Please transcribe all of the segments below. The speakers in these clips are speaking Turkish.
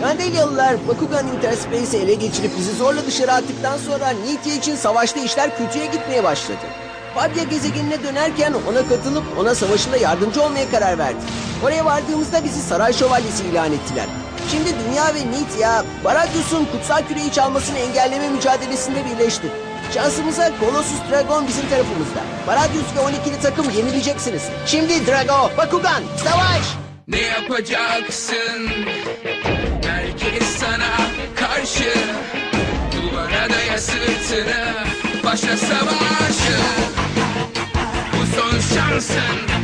Gandelyalılar Bakugan Interspace'i ele geçirip bizi zorla dışarı attıktan sonra Nitya için savaşta işler kötüye gitmeye başladı. Fabia gezegenine dönerken ona katılıp ona savaşında yardımcı olmaya karar verdik. Oraya vardığımızda bizi Saray Şövalyesi ilan ettiler. Şimdi Dünya ve Nitya, Baradius'un kutsal küreyi çalmasını engelleme mücadelesinde birleşti. Şansımıza Colossus Dragon bizim tarafımızda. Baradius ve 12'li takım yenileceksiniz. Şimdi Drago, Bakugan, savaş! Ne yapacaksın? Herkes sana karşı. Duvara daya sırtını Başla savaşı. Bu son şansın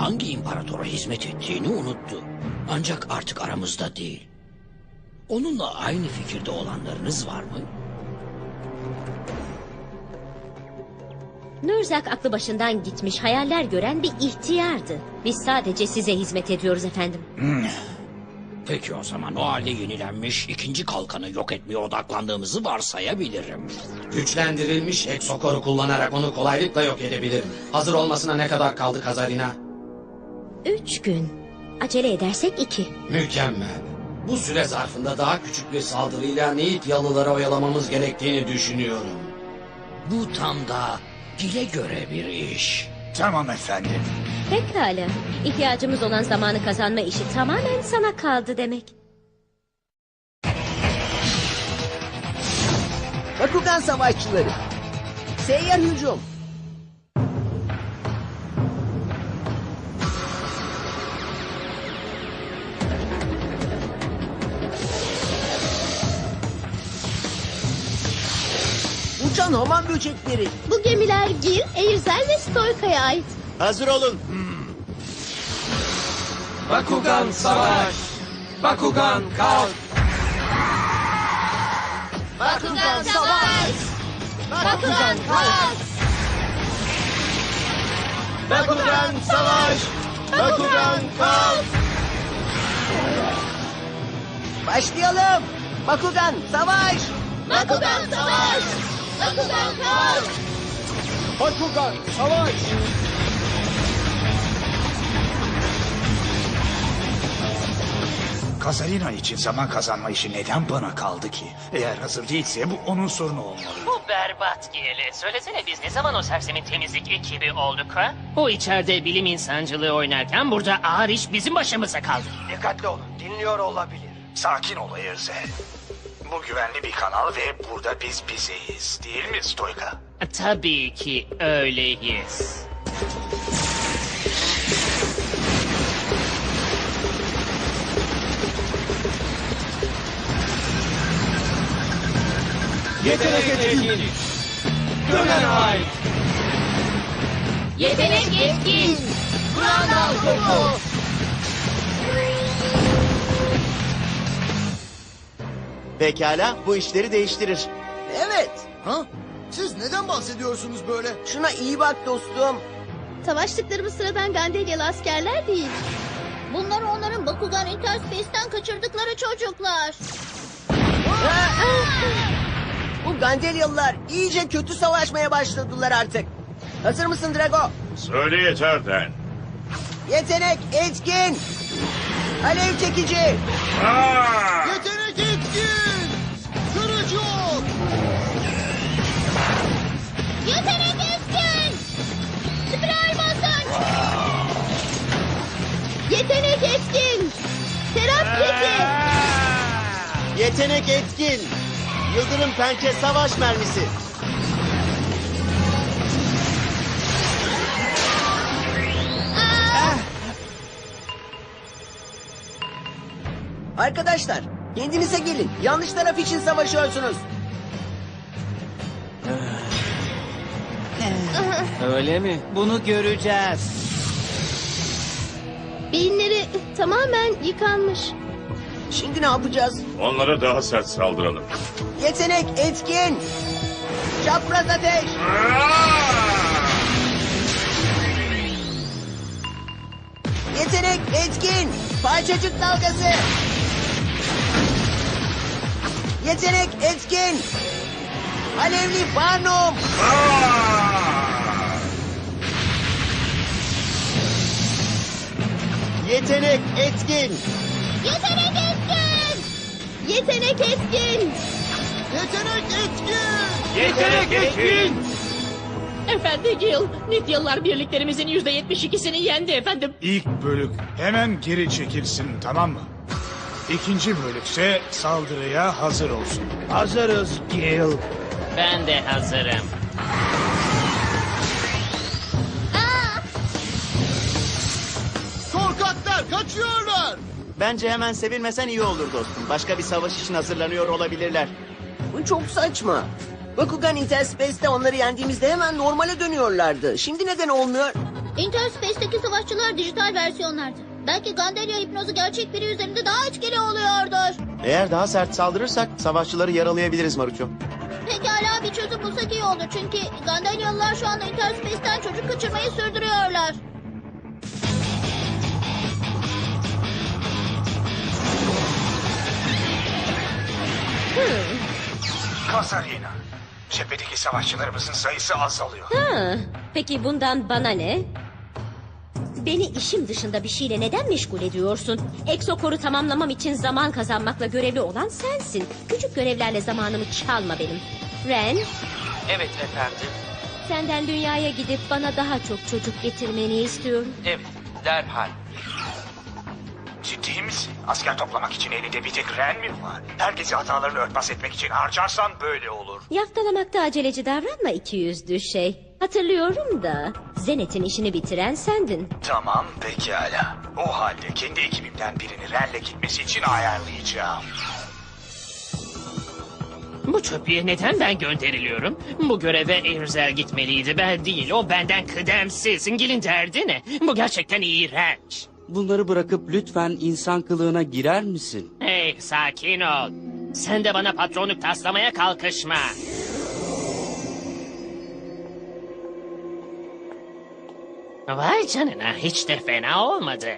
hangi imparatora hizmet ettiğini unuttu. Ancak artık aramızda değil. Onunla aynı fikirde olanlarınız var mı? Nurzak aklı başından gitmiş hayaller gören bir ihtiyardı. Biz sadece size hizmet ediyoruz efendim. Peki o zaman o halde yenilenmiş ikinci kalkanı yok etmeye odaklandığımızı varsayabilirim. Güçlendirilmiş Hexokor'u kullanarak onu kolaylıkla yok edebilirim. Hazır olmasına ne kadar kaldı Kazarina? Üç gün. Acele edersek iki. Mükemmel. Bu süre zarfında daha küçük bir saldırıyla Neit yalıları oyalamamız gerektiğini düşünüyorum. Bu tam da dile göre bir iş. Tamam efendim. Pekala. İhtiyacımız olan zamanı kazanma işi tamamen sana kaldı demek. Bakugan savaşçıları. Seyyar hücum. Uçan hamam böcekleri. Bu gemiler Gir, Eirzel ve Stoyka'ya ait. Hazır olun. Bakugan savaş. Bakugan kalk. Bakugan savaş! Bakugan kalk! Bakugan savaş. Bakugan kalk. Başlayalım. Bakugan savaş. Bakugan savaş! Bakugan kalk! Bakugan savaş. Kazarina için zaman kazanma işi neden bana kaldı ki? Eğer hazır değilse bu onun sorunu olmalı. Bu berbat giyeli. Söylesene biz ne zaman o sersemin temizlik ekibi olduk ha? O içeride bilim insancılığı oynarken burada ağır iş bizim başımıza kaldı. Dikkatli olun, dinliyor olabilir. Sakin ol Erze. Bu güvenli bir kanal ve burada biz bizeyiz. Değil mi Stoyka? Tabii ki öyleyiz. Yetenek etkin. Dönen ay. Yetenek etkin! Brandal topu! Pekala bu işleri değiştirir. Evet. Ha? Siz neden bahsediyorsunuz böyle? Şuna iyi bak dostum. Savaştıklarımız sıradan Gandelyalı askerler değil. Bunlar onların Bakugan Interspace'ten kaçırdıkları çocuklar. Bu Gandelyalılar iyice kötü savaşmaya başladılar artık. Hazır mısın Drago? Söyle yeter Den. Yetenek etkin. Alev çekici. Yetenek Yetenek etkin! Spiral basınç! Yetenek etkin! Serap kiti! Yetenek etkin. Yıldırım pençe savaş mermisi. Arkadaşlar kendinize gelin. Yanlış taraf için savaşıyorsunuz. Öyle mi? Bunu göreceğiz. Beyinleri tamamen yıkanmış. Şimdi ne yapacağız? Onlara daha sert saldıralım. Yetenek etkin. Çapraz ateş. Yetenek etkin. Parçacık dalgası. Yetenek etkin. Alevli Barnum. Aa! Yetenek etkin. Yetenek etkin! Yetenek etkin! Yetenek etkin! Yetenek etkin. Efendi Gil, Nityalılar birliklerimizin yüzde yetmiş ikisini yendi efendim. İlk bölük hemen geri çekilsin tamam mı? İkinci bölükse saldırıya hazır olsun. Hazırız Gil. Ben de hazırım. Bence hemen sevilmesen iyi olur dostum. Başka bir savaş için hazırlanıyor olabilirler. Bu çok saçma. Bakugan Interspace'te onları yendiğimizde hemen normale dönüyorlardı. Şimdi neden olmuyor? Interspace'deki savaşçılar dijital versiyonlardı. Belki Gandalia hipnozu gerçek biri üzerinde daha etkili oluyordur. Eğer daha sert saldırırsak savaşçıları yaralayabiliriz Maruço. Pekala bir çözüm bulsak iyi olur. Çünkü Gandalyalılar şu anda Interspace'ten çocuk kaçırmayı sürdürüyorlar. Kazarina. Cephedeki savaşçılarımızın sayısı azalıyor. Ha, peki bundan bana ne? Beni işim dışında bir şeyle neden meşgul ediyorsun? Exokor'u tamamlamam için zaman kazanmakla görevli olan sensin. Küçük görevlerle zamanımı çalma benim. Ren, Evet efendim. senden dünyaya gidip bana daha çok çocuk getirmeni istiyorum. Evet. Derhal. Ciddi misin? Asker toplamak için elinde bir tek Ren mi var? Herkesi hatalarını örtbas etmek için harcarsan böyle olur. Yaftalamakta aceleci davranma iki yüzlü şey. Hatırlıyorum da Zenet'in işini bitiren sendin. Tamam pekala. O halde kendi ekibimden birini Ren'le gitmesi için ayarlayacağım. Bu çöplüğe neden ben gönderiliyorum? Bu göreve Erzel gitmeliydi ben değil. O benden kıdemsiz. Gil'in derdi ne? Bu gerçekten iğrenç. Bunları bırakıp lütfen insan kılığına girer misin? Hey sakin ol. Sen de bana patronluk taslamaya kalkışma. Vay canına hiç de fena olmadı.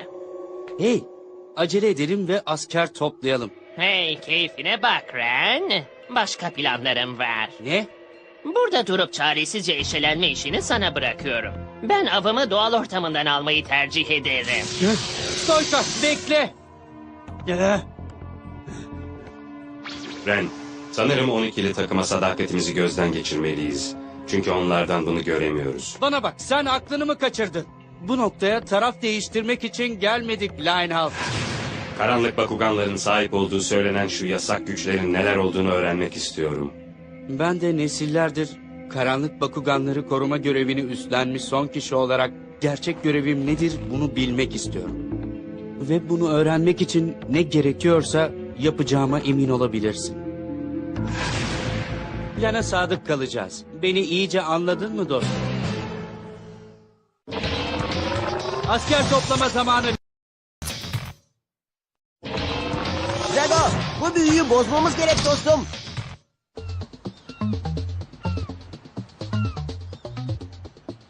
Hey, acele edelim ve asker toplayalım. Hey keyfine bak Ren. Başka planlarım var. Ne? Burada durup çaresizce eşelenme işini sana bırakıyorum. Ben avımı doğal ortamından almayı tercih ederim. Stoyka, bekle! Eh, Ren, sanırım 12'li takıma sadakatimizi gözden geçirmeliyiz. Çünkü onlardan bunu göremiyoruz. Bana bak, sen aklını mı kaçırdın? Bu noktaya taraf değiştirmek için gelmedik Linehouse. Karanlık Bakuganların sahip olduğu söylenen şu yasak güçlerin neler olduğunu öğrenmek istiyorum. Ben de nesillerdir karanlık Bakuganları koruma görevini üstlenmiş son kişi olarak gerçek görevim nedir bunu bilmek istiyorum. Ve bunu öğrenmek için ne gerekiyorsa yapacağıma emin olabilirsin. Plana sadık kalacağız. Beni iyice anladın mı dostum? Asker toplama zamanı. Drago, bu büyüyü bozmamız gerek dostum.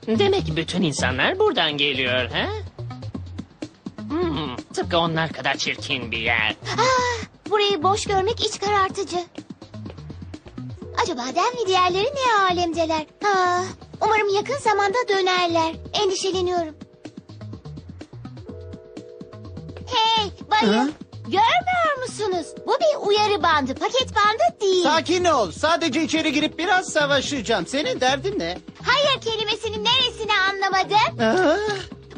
Demek bütün insanlar buradan geliyor ha? Hmm, tıpkı onlar kadar çirkin bir yer. Burayı boş görmek iç karartıcı. Acaba ve diğerleri ne alemdeler? Ha, umarım yakın zamanda dönerler. Endişeleniyorum. Hey bayım. Görmüyor musunuz? Bu bir uyarı bandı. Paket bandı değil. Sakin ol. Sadece içeri girip biraz savaşacağım. Senin derdin ne? Hayır kelimesinin neresini anlamadın? Aa,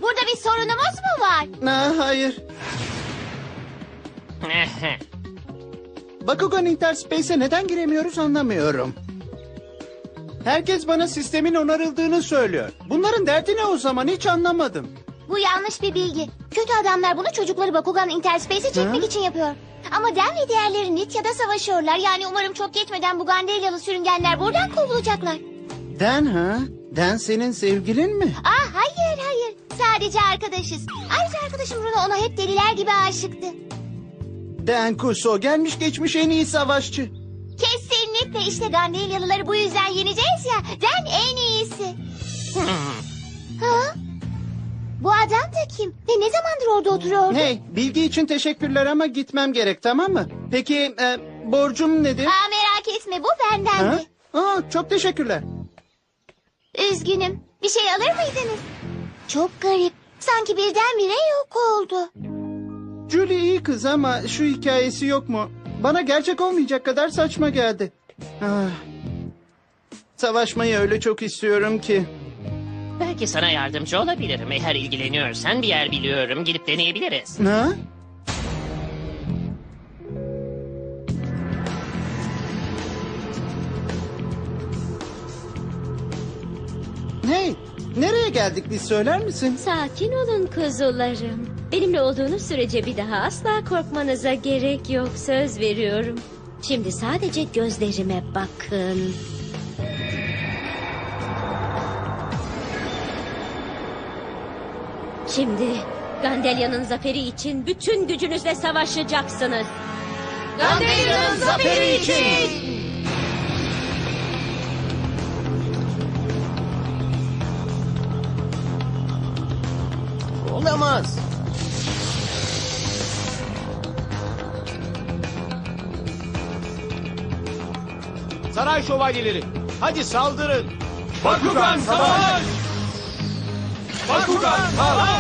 Burada bir sorunumuz mu var? aa, hayır. Bakugan Interspace'e neden giremiyoruz anlamıyorum. Herkes bana sistemin onarıldığını söylüyor. Bunların derdi ne o zaman hiç anlamadım. Bu yanlış bir bilgi. Kötü adamlar bunu çocukları Bakugan Interspace'e çekmek için yapıyor. Ama Den ve diğerleri Nitya'da savaşıyorlar. Yani umarım çok geçmeden bu Gandelyalı sürüngenler buradan kovulacaklar. Den ha? Den senin sevgilin mi? Ah hayır hayır. Sadece arkadaşız. Ayrıca arkadaşım Bruno ona hep deliler gibi aşıktı. Den Kuso gelmiş geçmiş en iyi savaşçı. Kesinlikle işte Gandelyalıları bu yüzden yeneceğiz ya. Den en iyisi. ha? Bu adam da kim? Ve ne zamandır orada oturuyordu? Hey, bilgi için teşekkürler ama gitmem gerek tamam mı? Peki e, borcum nedir? Aa, merak etme bu bendendi. Ha? Aa, çok teşekkürler. Üzgünüm. Bir şey alır mıydınız? Çok garip. Sanki birdenbire yok oldu. Julie iyi kız ama şu hikayesi yok mu? Bana gerçek olmayacak kadar saçma geldi. Ah. Savaşmayı öyle çok istiyorum ki. Belki sana yardımcı olabilirim. Eğer ilgileniyorsan bir yer biliyorum. Gidip deneyebiliriz. Ha? Hey, nereye geldik biz söyler misin? Sakin olun kuzularım. Benimle olduğunuz sürece bir daha asla korkmanıza gerek yok söz veriyorum. Şimdi sadece gözlerime bakın. Şimdi Gandelya'nın zaferi için bütün gücünüzle savaşacaksınız. Gandelya'nın zaferi için! Olamaz. Saray şövalyeleri, hadi saldırın. Bakugan savaş! Bakugan savaş!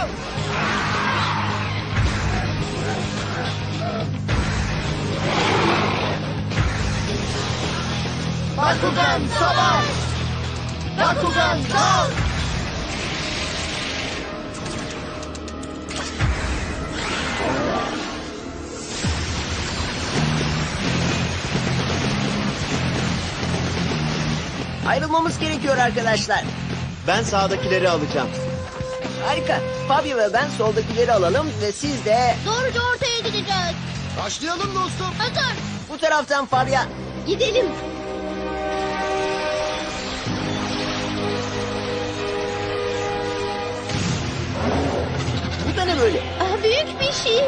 Bakugan savaş! Bakugan kalk! Ayrılmamız gerekiyor arkadaşlar. Ben sağdakileri alacağım. Harika. Fabio ve ben soldakileri alalım ve siz de Doğruca ortaya gideceğiz. Başlayalım dostum. Hazır. bu taraftan Fabio. Gidelim. Da böyle? Aa, büyük bir şey.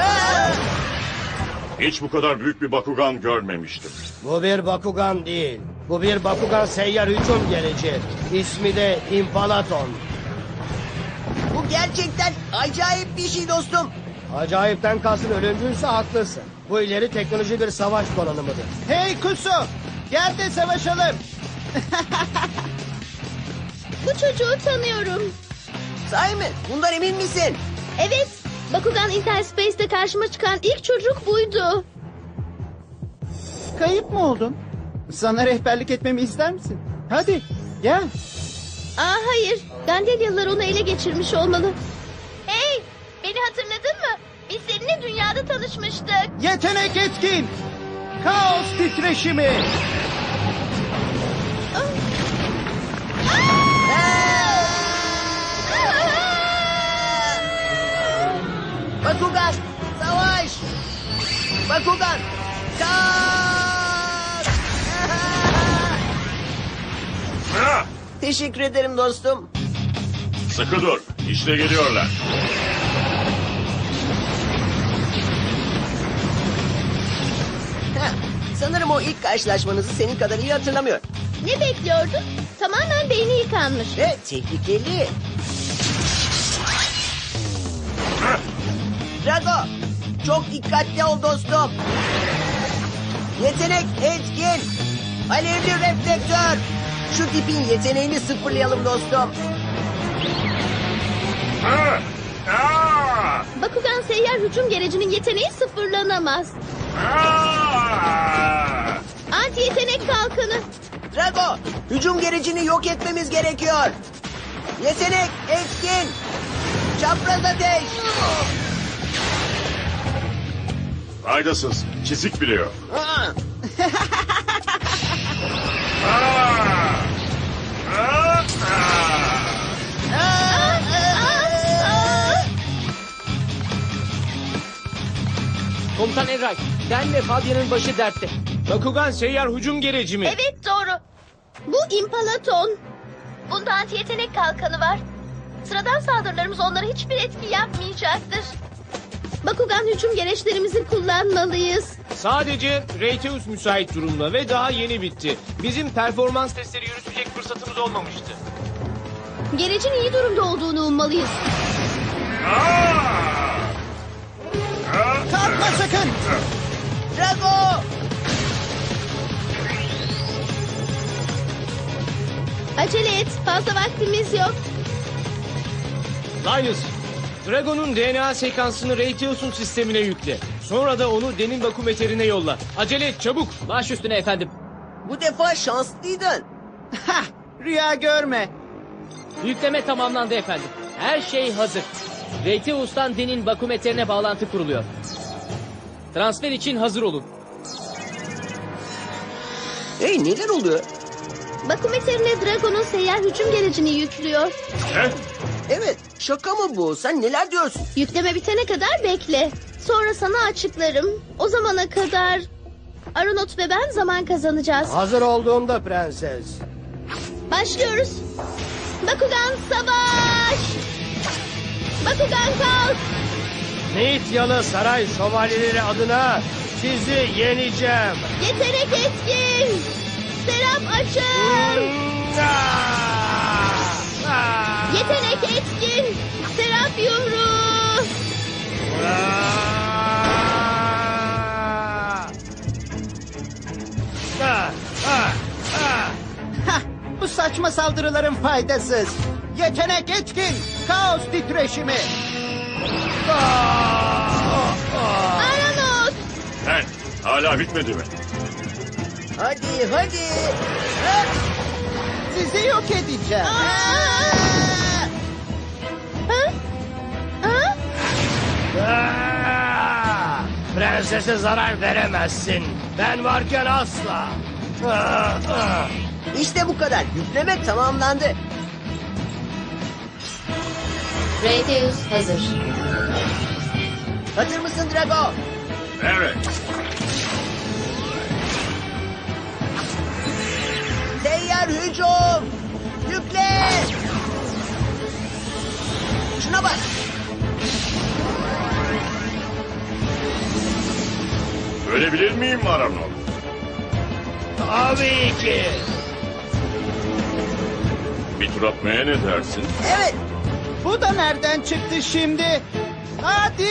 Aa! Hiç bu kadar büyük bir Bakugan görmemiştim. Bu bir Bakugan değil. Bu bir Bakugan seyyar hücum gereci. İsmi de Impalaton. Bu gerçekten acayip bir şey dostum. Acayipten kastın ölümcülse haklısın. Bu ileri teknoloji bir savaş donanımıdır. Hey Kuso, gel de savaşalım. Bu çocuğu tanıyorum. Sahi mi? Bundan emin misin? Evet. Bakugan Interspace'te karşıma çıkan ilk çocuk buydu. Kayıp mı oldun? Sana rehberlik etmemi ister misin? Hadi, gel. Aa hayır. Gandelyalılar onu ele geçirmiş olmalı. Hey! Beni hatırladın mı? Biz seninle dünyada tanışmıştık. Yetenek etkin. Kaos titreşimi. Bakugan, savaş! Bakugan! Ha! Teşekkür ederim dostum. Sıkı dur. İşte geliyorlar. Heh, sanırım o ilk karşılaşmanızı senin kadar iyi hatırlamıyor. Ne bekliyordun? Tamamen beyni yıkanmış. Ve tehlikeli. Drago, çok dikkatli ol dostum. Yetenek etkin. Alevli reflektör. Şu tipin yeteneğini sıfırlayalım dostum. Ha! Aa! Bakugan seyyar hücum gerecinin yeteneği sıfırlanamaz. Aa! Anti yetenek kalkanı. Drago, hücum gerecini yok etmemiz gerekiyor. Yetenek etkin. Çapraz ateş. Faydasız. Çizik. Aa, Aa! Aa! Komutan Eray, ben ve Fabia'nın başı dertte. Bakugan seyyar hücum gereci mi? Evet doğru. Bu impalaton. Bunda anti yetenek kalkanı var. Sıradan saldırılarımız onlara hiçbir etki yapmayacaktır. Bakugan hücum gereçlerimizi kullanmalıyız. Sadece Reyteus müsait durumda ve daha yeni bitti. Bizim performans testleri yürütecek fırsatımız olmamıştı. Gerecin iyi durumda olduğunu ummalıyız. Kalkma sakın. Drago! Acele et. Fazla vaktimiz yok. Linus, Dragon'un DNA sekansını Raytheus'un sistemine yükle. Sonra da onu denin bakumeterine yolla. Acele et çabuk. Baş üstüne efendim. Bu defa şanslıydın. Hah, rüya görme. Yükleme tamamlandı efendim. Her şey hazır. Raytheus'tan denin bakumeterine bağlantı kuruluyor. Transfer için hazır olun. Hey neler oluyor? Bakumeterine Dragon'un seyyar hücum gerecini yüklüyor. Evet şaka mı bu? Sen neler diyorsun? Yükleme bitene kadar bekle. Sonra sana açıklarım. O zamana kadar Aronot ve ben zaman kazanacağız. Hazır olduğumda prenses. Başlıyoruz. Bakugan savaş! Bakugan kalk! Nityalı Saray Şövalyeleri adına sizi yeneceğim. Yetenek etkin! Serap açın! Yetenek etkin! Serap yumruğu! Hah, bu saçma saldırıların faydasız. Yetenek etkin. Kaos titreşimi. Aronot! Sen hala bitmedi mi? Hadi hadi. Ha! Sizi yok edeceğim. Ha? Prensese zarar veremezsin. Ben varken asla. İşte bu kadar. Yükleme tamamlandı. Radius hazır. Hazır mısın Drago? Evet. Seyyar hücum! Yükle! Şuna bak! Ölebilir miyim Aranol? Tabii ki. Bir tur atmaya ne dersin? Evet! Bu da nereden çıktı şimdi? Hadi.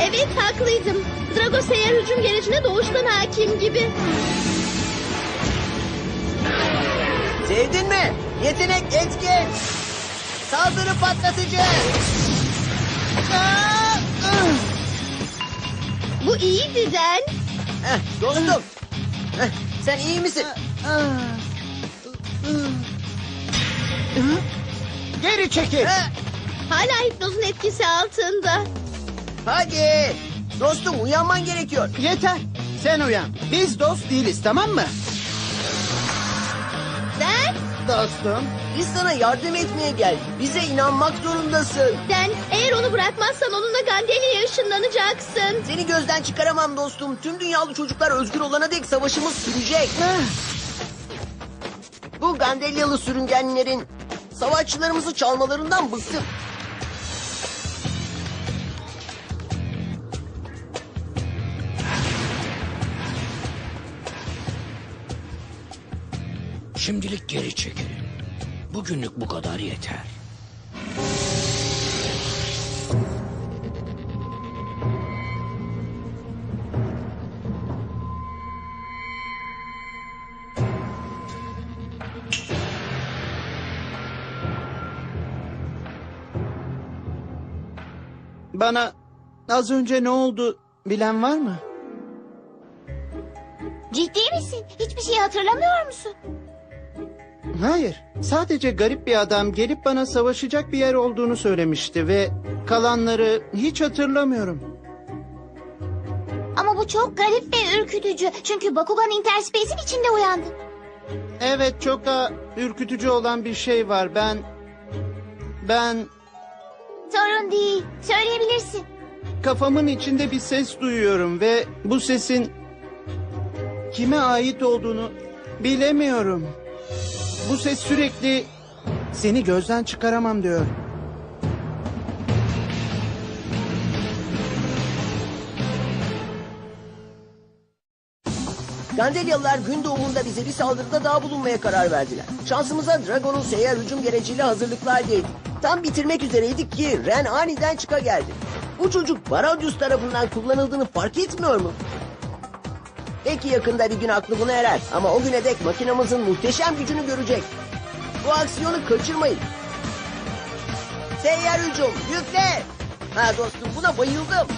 Evet haklıydım. Drago seyyar hücum gerecine doğuştan hakim gibi. Sevdin mi? Yetenek etkin! Saldırı patlatıcı! Aa, ıh. Bu iyiydi Den. Heh, dostum! Heh, sen iyi misin? Geri çekil. Heh, Hala hipnozun etkisi altında. hadi! Dostum uyanman gerekiyor. Yeter. Sen uyan. Biz dost değiliz tamam mı? Dostum. Biz sana yardım etmeye geldik. Bize inanmak zorundasın. Den eğer onu bırakmazsan onunla Gandelia'ya ışınlanacaksın. Seni gözden çıkaramam dostum. Tüm dünyalı çocuklar özgür olana dek savaşımız sürecek. Bu Gandelyalı sürüngenlerin savaşçılarımızı çalmalarından bıktım. Şimdilik geri çekilin. Bugünlük bu kadar yeter. Bana az önce ne oldu bilen var mı? Ciddi misin? Hiçbir şey hatırlamıyor musun? Hayır. Sadece garip bir adam gelip bana savaşacak bir yer olduğunu söylemişti ve kalanları hiç hatırlamıyorum. Ama bu çok garip ve ürkütücü. Çünkü Bakugan Interspace'in içinde uyandı. Evet çok da ürkütücü olan bir şey var. Ben ben Sorun değil. Söyleyebilirsin. kafamın içinde bir ses duyuyorum ve bu sesin kime ait olduğunu bilemiyorum. Bu ses sürekli seni gözden çıkaramam diyor. Gandelyalılar gün doğumunda bize bir saldırıda daha bulunmaya karar verdiler. Şansımıza Dragon'un seyyar hücum gereciyle hazırlıklar hazırlıklardaydık. Tam bitirmek üzereydik ki Ren aniden çıka geldi. Bu çocuk Baradius tarafından kullanıldığını fark etmiyor mu? Belki yakında bir gün aklı buna erer. Ama o güne dek makinamızın muhteşem gücünü görecek. Bu aksiyonu kaçırmayın. Seyyar hücum yükle. Ha dostum buna bayıldım.